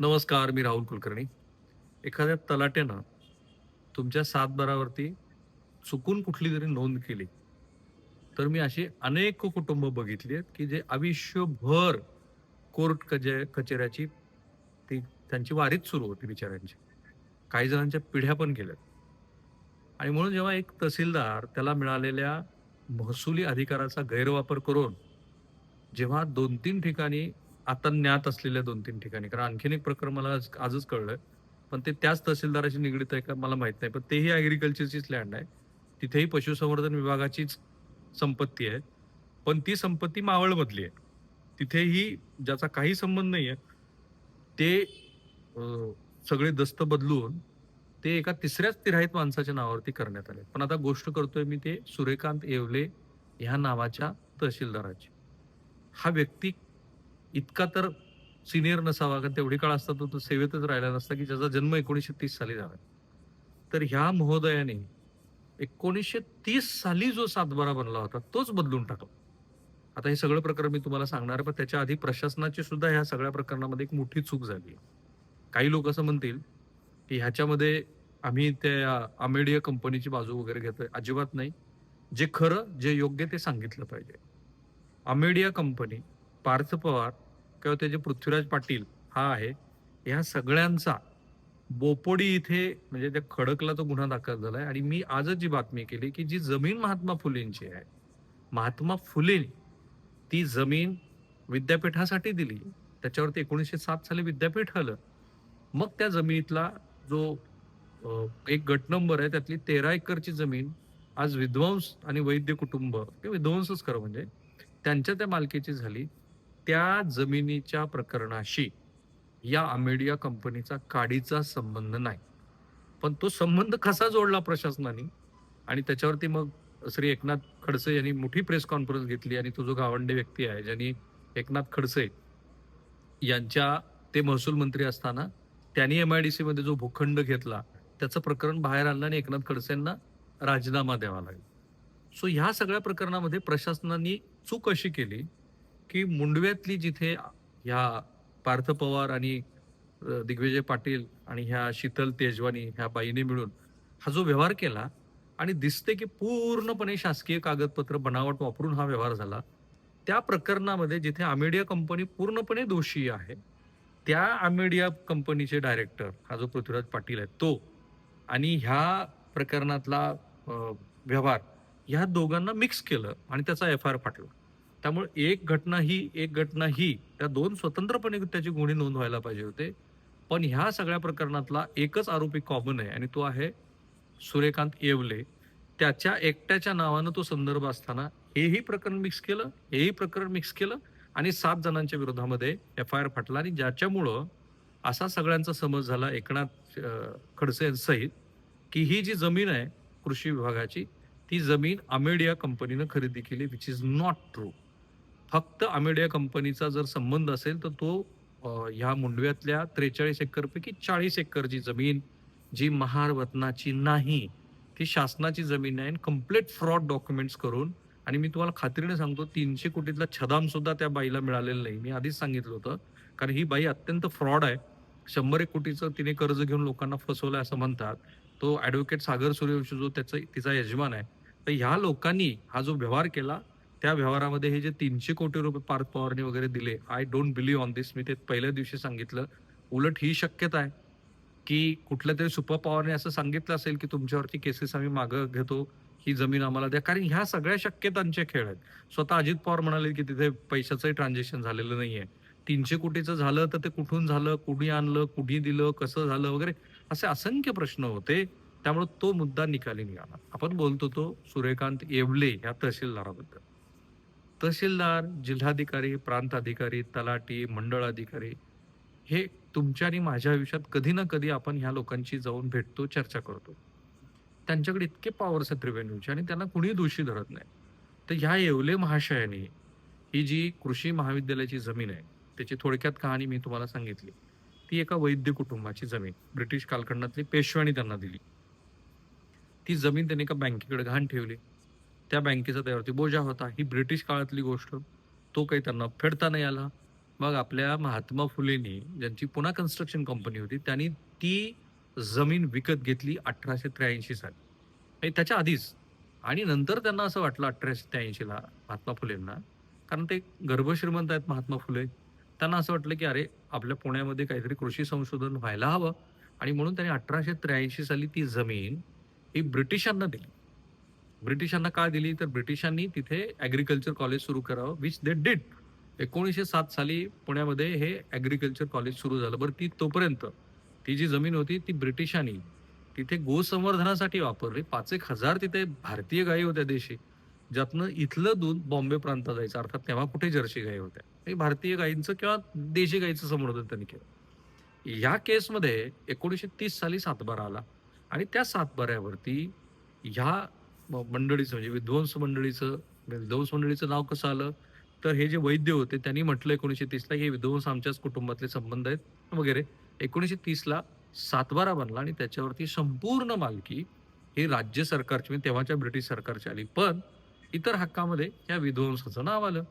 नमस्कार मी राहुल कुलकर्णी. एखाद्या तलाट्यानं तुमच्या सातबारावरती चुकून कुठली तरी नोंद केली. तर मी अशी अनेक कुटुंब बघितली आहेत की जे आयुष्यभर कोर्ट कचे कचेऱ्याची ती त्यांची वारीच सुरू होती बिचाऱ्यांची. काही जणांच्या पिढ्या पण केल्यात आणि म्हणून जेव्हा एक तहसीलदार त्याला मिळालेल्या महसुली अधिकाराचा गैरवापर करून जेव्हा दोन तीन ठिकाणी आता ज्ञात असलेल्या दोन तीन ठिकाणी. कारण आणखीन एक प्रकरण मला आज- आजच कळलंय. पण ते त्याच तहसीलदाराशी निगडीत आहे का मला माहीत नाही. पण तेही ॲग्रिकल्चरचीच लँड आहे. तिथेही पशुसंवर्धन विभागाचीच संपत्ती आहे. पण ती संपत्ती मावळमधली आहे. तिथेही ज्याचा काही संबंध नाही आहे ते सगळे दस्त बदलून ते एका तिसऱ्याच तिराहीत माणसाच्या नावावरती करण्यात आले. पण आता गोष्ट करतोय मी ते सूर्यकांत येवले ह्या नावाच्या तहसीलदाराची. हा व्यक्ती इतका तर सिनियर नसावा कारण तेवढी काळ असता तो तो सेवेतच राहिला नसता की ज्याचा जन्म एकोणीसशे तीस साली झाला. तर ह्या महोदयाने एकोणीसशे तीस साली जो सातबारा बनला होता तोच बदलून टाकला. आता हे सगळं प्रकरण मी तुम्हाला सांगणार पण त्याच्या आधी प्रशासनाची सुद्धा ह्या सगळ्या प्रकरणामध्ये एक मोठी चूक झाली. काही लोक असं म्हणतील की ह्याच्यामध्ये आम्ही त्या अमेडिया कंपनीची बाजू वगैरे घेतोय. अजिबात नाही. जे खरं जे योग्य ते सांगितलं पाहिजे. आमेडिया कंपनी पार्थ पवार किंवा त्याचे पृथ्वीराज पाटील हा आहे ह्या सगळ्यांचा बोपोडी इथे म्हणजे त्या खडकला तो गुन्हा दाखल झालाय. आणि मी आजच जी बातमी केली की जी जमीन महात्मा फुलेंची आहे महात्मा फुले ती जमीन विद्यापीठासाठी दिली. त्याच्यावरती एकोणीसशे सात साली विद्यापीठ आलं. मग त्या जमिनीतला जो एक गट नंबर आहे त्यातली तेरा एकरची जमीन आज विध्वंस आणि वैद्य कुटुंब विध्वंसच खरं म्हणजे त्यांच्या त्या मालकीची झाली. त्या जमिनीच्या प्रकरणाशी या अमेडिया कंपनीचा काडीचा संबंध नाही. पण तो संबंध कसा जोडला प्रशासनाने? आणि त्याच्यावरती मग श्री एकनाथ खडसे यांनी मोठी प्रेस कॉन्फरन्स घेतली आणि तो जो गावंडे व्यक्ती आहे ज्यांनी एकनाथ खडसे यांच्या ते महसूल मंत्री असताना त्यांनी एम आय डी सीमध्ये जो भूखंड घेतला त्याचं प्रकरण बाहेर आणलं आणि एकनाथ खडसेंना राजीनामा द्यावा लागला. सो ह्या सगळ्या प्रकरणामध्ये प्रशासनाने चूक अशी केली की मुंडव्यातली जिथे ह्या पार्थ पवार आणि दिग्विजय पाटील आणि ह्या शीतल तेजवानी ह्या बाईने मिळून हा जो व्यवहार केला आणि दिसते की पूर्णपणे शासकीय कागदपत्र बनावट वापरून हा व्यवहार झाला त्या प्रकरणामध्ये जिथे आमेडिया कंपनी पूर्णपणे दोषी आहे त्या आमेडिया कंपनीचे डायरेक्टर हा जो पृथ्वीराज पाटील आहे तो आणि ह्या प्रकरणातला व्यवहार ह्या दोघांना मिक्स केलं आणि त्याचा एफ आय आर फाटला. त्यामुळे एक घटना ही एक घटना ही त्या दोन स्वतंत्रपणे त्याची गुन्हे नोंद व्हायला पाहिजे होते. पण ह्या सगळ्या प्रकरणातला एकच आरोपी कॉमन आहे आणि तो आहे सूर्यकांत येवले. त्याच्या एकट्याच्या नावानं तो संदर्भ असताना हेही प्रकरण मिक्स केलं हेही प्रकरण मिक्स केलं आणि सात जणांच्या विरोधामध्ये एफ आय आर फाटला आणि ज्याच्यामुळं असा सगळ्यांचा समज झाला एकनाथ खडसे सहित की ही जी जमीन आहे कृषी विभागाची ती जमीन अमेडिया कंपनीनं खरेदी केली विच इज नॉट ट्रू फक्त अमेडिया कंपनीचा जर संबंध असेल तर तो ह्या मुंडव्यातल्या त्रेचाळीस एकरपैकी चाळीस एकरची जमीन जी महारवतनाची नाही ती शासनाची जमीन आहे कंप्लीट फ्रॉड डॉक्युमेंट्स करून आणि मी तुम्हाला खात्रीने सांगतो तीनशे कोटीतला छदाम सुद्धा त्या बाईला मिळालेलं नाही. मी आधीच सांगितलं होतं कारण ही बाई अत्यंत फ्रॉड आहे. शंभर एक कोटीचं तिने कर्ज घेऊन लोकांना फसवलं असं म्हणतात. तो ॲडव्होकेट सागर सूर्यवंशी जो त्याचा तिचा यजमान आहे. तर ह्या लोकांनी हा जो व्यवहार केला त्या व्यवहारामध्ये हे जे तीनशे कोटी रुपये पार्थ पवारने वगैरे दिले I don't believe on this मी ते पहिल्या दिवशी सांगितलं. उलट ही शक्यता आहे की कुठल्या तरी सुपर पॉवरने असं सांगितलं असेल की तुमच्यावरती केसेस आम्ही मागं घेतो ही जमीन आम्हाला द्या. कारण ह्या सगळ्या शक्यतांचे खेळ आहेत. स्वतः अजित पवार म्हणाले की तिथे पैशाचंही ट्रान्झॅक्शन झालेलं नाहीये. तीनशे कोटीचं झालं तर ते कुठून झालं कुणी आणलं कुणी दिलं कसं झालं वगैरे असे असंख्य प्रश्न होते. त्यामुळे तो मुद्दा निकाली निघाला. आपण बोलतो तो सूर्यकांत येवले या तहसीलदाराबद्दल. तहसीलदार जिल्हाधिकारी प्रांत अधिकारी मंडळ अधिकारी हे तुमच्या आणि माझ्या आयुष्यात कधी ना कधी आपण ह्या लोकांची जाऊन भेटतो चर्चा करतो. त्यांच्याकडे इतके पॉवर्स आहेत रेव्हेन्यूचे आणि त्यांना कुणी दोषी धरत नाही. तर ह्या येवले महाशयाने ही जी कृषी महाविद्यालयाची जमीन आहे त्याची थोडक्यात कहाणी मी तुम्हाला सांगितली. ती एका वैद्य कुटुंबाची जमीन ब्रिटिश कालखंडातली पेशव्याने त्यांना दिली. ती जमीन त्यांनी एका बँकेकडे घाण ठेवली. त्या बँकेचा त्यावरती बोजा होता. ही ब्रिटिश काळातली गोष्ट. तो काही त्यांना फेडता नाही आला. मग आपल्या महात्मा फुलेंनी ज्यांची पुन्हा कन्स्ट्रक्शन कंपनी होती त्यांनी ती जमीन विकत घेतली अठराशे त्र्याऐंशी साली. म्हणजे त्याच्या आधीच. आणि नंतर त्यांना असं वाटलं अठराशे त्र्याऐंशीला महात्मा फुलेंना. कारण ते गर्भश्रीमंत आहेत महात्मा फुले. त्यांना असं वाटलं की अरे आपल्या पुण्यामध्ये काहीतरी कृषी संशोधन व्हायला हवं. आणि म्हणून त्यांनी अठराशे त्र्याऐंशी साली ती जमीन ही ब्रिटिशांना दिली. ब्रिटिशांना का दिली? तर ब्रिटिशांनी तिथे ॲग्रिकल्चर कॉलेज सुरू करावं विच दे डिड एकोणीसशे सात साली पुण्यामध्ये हे ॲग्रिकल्चर कॉलेज सुरू झालं. बरं ती तोपर्यंत ती जी जमीन होती ती ब्रिटिशांनी तिथे गोसंवर्धनासाठी वापरली. पाच एक हजार तिथे भारतीय गायी होत्या देशी. ज्यातनं इथलं दूध बॉम्बे प्रांतात जायचं. अर्थात तेव्हा कुठे जर्सी गायी होत्या. हे भारतीय गायींचं किंवा देशी गायीचं संवर्धन त्यांनी केलं. या केसमध्ये एकोणीसशे तीस साली सातबारा आला. आणि त्या सातबाऱ्यावरती ह्या मंडळीचं म्हणजे विध्वंस मंडळीचं म्हणजे विध्वंस मंडळीचं नाव कसं आलं? तर हे जे वैद्य होते त्यांनी म्हटलं एकोणीसशे तीसला हे विध्वंस आमच्याच कुटुंबातले संबंध आहेत वगैरे. एकोणीसशे तीसला सातबारा बनला आणि त्याच्यावरती संपूर्ण मालकी हे राज्य सरकारची म्हणजे तेव्हाच्या ब्रिटिश सरकारची आली. पण इतर हक्कामध्ये या विध्वंसाचं नाव आलं.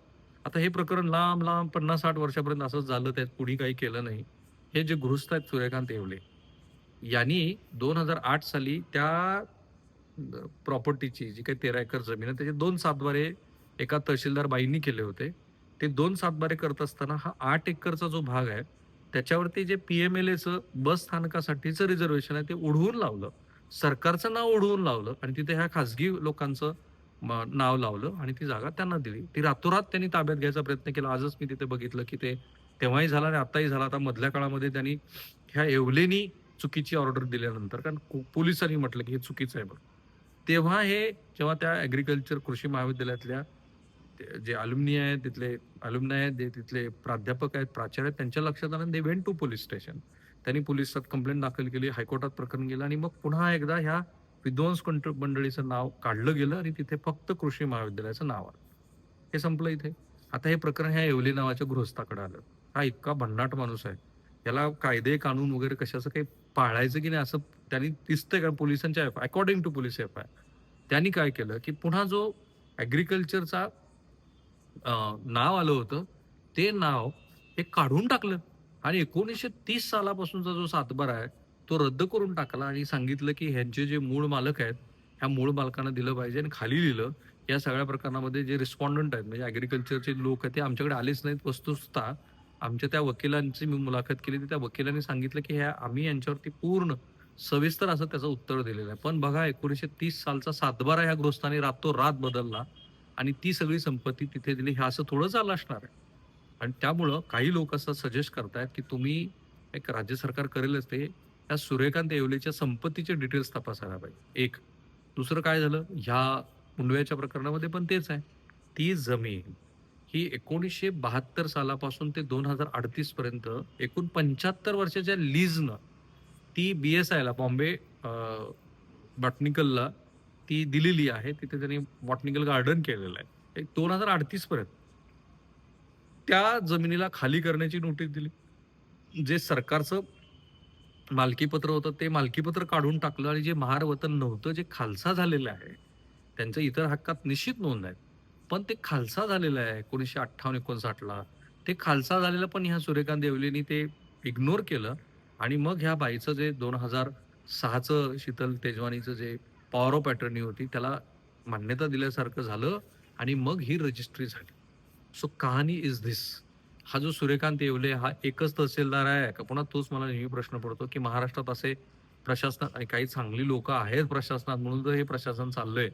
आता हे प्रकरण लांब लांब पन्नास साठ वर्षापर्यंत असंच झालं त्यात कुणी काही केलं नाही. हे जे गृहस्थ आहेत सूर्यकांत येवले यांनी दोन हजार आठ साली त्या प्रॉपर्टीची जी काही तेरा एकर जमीन आहे त्याचे दोन सातबारे एका तहसीलदार बाईंनी केले होते. ते दोन सातबारे करत असताना हा आठ एकरचा जो भाग आहे त्याच्यावरती जे पी एम एल एचं बस स्थानकासाठीचं रिझर्वेशन आहे ते उढवून लावलं. सरकारचं नाव उढवून लावलं आणि तिथे ह्या खासगी लोकांचं म- नाव लावलं आणि ती जागा त्यांना दिली. ती रातोरात त्यांनी ताब्यात घ्यायचा प्रयत्न केला. आजच मी तिथे बघितलं की ते तेव्हाही झाला आणि आताही झाला. आता मधल्या काळामध्ये त्यांनी ह्या एवलेनी चुकीची ऑर्डर दिल्यानंतर कारण पोलिसांनी म्हटलं की हे चुकीचं आहे बरं तेव्हा हे जेव्हा त्या ॲग्रिकल्चर कृषी महाविद्यालयातल्या जे अलुमनी आहेत तिथले अलुमनी आहेत जे तिथले प्राध्यापक आहेत प्राचार्य आहेत त्यांच्या लक्षात आलं they went to police station त्यांनी पोलिसात कंप्लेंट दाखल केली हायकोर्टात प्रकरण गेलं आणि मग पुन्हा एकदा ह्या विध्वंस मंडळीचं नाव काढलं गेलं आणि तिथे फक्त कृषी महाविद्यालयाचं नाव आलं. हे संपलं इथे. आता हे प्रकरण ह्या येवले नावाच्या गृहस्थाकडे आलं. हा इतका भन्नाट माणूस आहे. याला कायदे कानून वगैरे कशाचं काही पाळायचं की नाही असं त्यांनी दिसतंय का? पोलिसांच्या F according to police F I त्यांनी काय केलं की पुन्हा जो ॲग्रिकल्चरचा नाव आलं होतं ते नाव हे काढून टाकलं. आणि एकोणीसशे तीस सालापासूनचा जो सातबारा आहे तो रद्द करून टाकला आणि सांगितलं की ह्यांचे जे मूळ मालक आहेत ह्या मूळ मालकांना दिलं पाहिजे आणि खाली लिहिलं या सगळ्या प्रकरणामध्ये जे रिस्पॉन्डंट आहेत म्हणजे ॲग्रिकल्चरचे लोक आहेत ते आमच्याकडे आलेच नाहीत वस्तुस्था आमच्या त्या वकिलांची मी मुलाखत केली. तर त्या वकिलांनी सांगितलं की ह्या आम्ही यांच्यावरती पूर्ण सविस्तर असं त्याचं उत्तर दिलेलं आहे. पण बघा एकोणीसशे तीस सालचा सातबारा ह्या गृहस्थाने रातोरात बदलला आणि ती सगळी संपत्ती तिथे दिली. हे असं थोडं चाललं असणार आहे. आणि त्यामुळं काही लोक असं सजेस्ट करतायत की तुम्ही एक राज्य सरकार करेलच ते. या सूर्यकांत येवलेच्या संपत्तीचे डिटेल्स तपासायला पाहिजे. एक. दुसरं काय झालं? ह्या मुंडव्याच्या प्रकरणामध्ये पण तेच आहे. ती जमीन ही एकोणीसशे बहात्तर सालापासून ते दोन हजार अडतीस पर्यंत एकूण पंच्याहत्तर वर्षाच्या लीजनं ती बी एस आयला बॉम्बे बॉटनिकलला ती दिलेली आहे. तिथे त्यांनी बॉटनिकल गार्डन केलेलं आहे. एक दोन हजार अडतीस पर्यंत त्या जमिनीला खाली करण्याची नोटीस दिली. जे सरकारचं मालकीपत्र होतं ते मालकीपत्र काढून टाकलं आणि जे महार वतन नव्हतं जे खालसा झालेलं आहे त्यांचं इतर हक्कात निश्चित नोंद आहेत. पण ते खालसा झालेलं आहे एकोणीसशे अठ्ठावन्न एकोणसाठला ते खालसा झालेलं पण ह्या सूर्यकांत देवलेनी ते इग्नोर केलं आणि मग ह्या बाईचं जे दोन हजार सहाचं शीतल तेजवानीचं जे पॉवर ऑफ अटर्नी होती त्याला मान्यता दिल्यासारखं झालं आणि मग ही रजिस्ट्री झाली. सो कहाणी इज धिस हा जो सूर्यकांत येवले हा एकच तहसीलदार आहे का? पुन्हा तोच मला नेहमी प्रश्न पडतो की महाराष्ट्रात असे प्रशासनात आणि काही चांगली लोक आहेत प्रशासनात म्हणून तर हे प्रशासन चाललंय.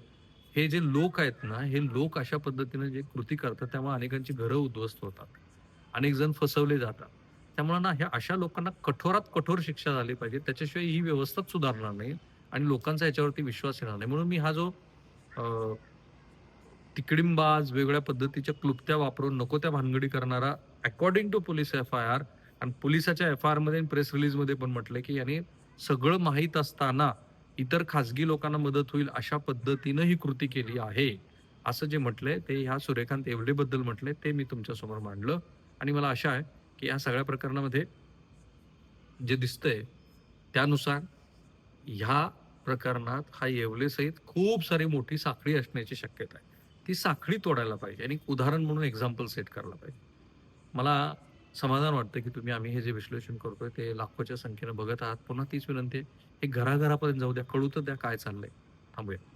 हे जे लोक आहेत ना हे लोक अशा पद्धतीने जे कृती करतात त्यामुळे अनेकांची घरं उद्ध्वस्त होतात. अनेक जण फसवले जातात. त्यामुळे ना ह्या अशा लोकांना कठोरात कठोर शिक्षा झाली पाहिजे. त्याच्याशिवाय ही व्यवस्थाच सुधारणार नाही आणि लोकांचा याच्यावरती विश्वास येणार नाही. म्हणून मी हा जो अं, तिकडींबाज वेगळ्या पद्धतीच्या क्लुप्त्या वापरून नको त्या भानगडी करणारा according to police F I R आणि पोलिसाच्या एफ आय आरमध्ये प्रेस रिलीजमध्ये पण म्हटलं की याने सगळं माहीत असताना इतर खासगी लोकांना मदत होईल अशा पद्धतीनं ही कृती केली आहे. असं जे म्हटलंय ते ह्या सूर्यकांत येवलेबद्दल म्हटलंय ते मी तुमच्यासमोर मांडलं. आणि मला आशा आहे की या सगळ्या प्रकरणामध्ये जे दिसतंय त्यानुसार ह्या प्रकरणात हा येवलेसहित खूप सारी मोठी साखळी असण्याची शक्यता आहे. ती साखळी तोडायला पाहिजे. आणि एक उदाहरण म्हणून एक्झाम्पल सेट करायला पाहिजे. मला समाधान वाटतं की तुम्ही आम्ही हे जे विश्लेषण करतोय ते लाखोच्या संख्येनं बघत आहात. पुन्हा तीच विनंती आहे हे घराघरापर्यंत जाऊ द्या. कळू तर द्या काय चाललंय. थांबूया.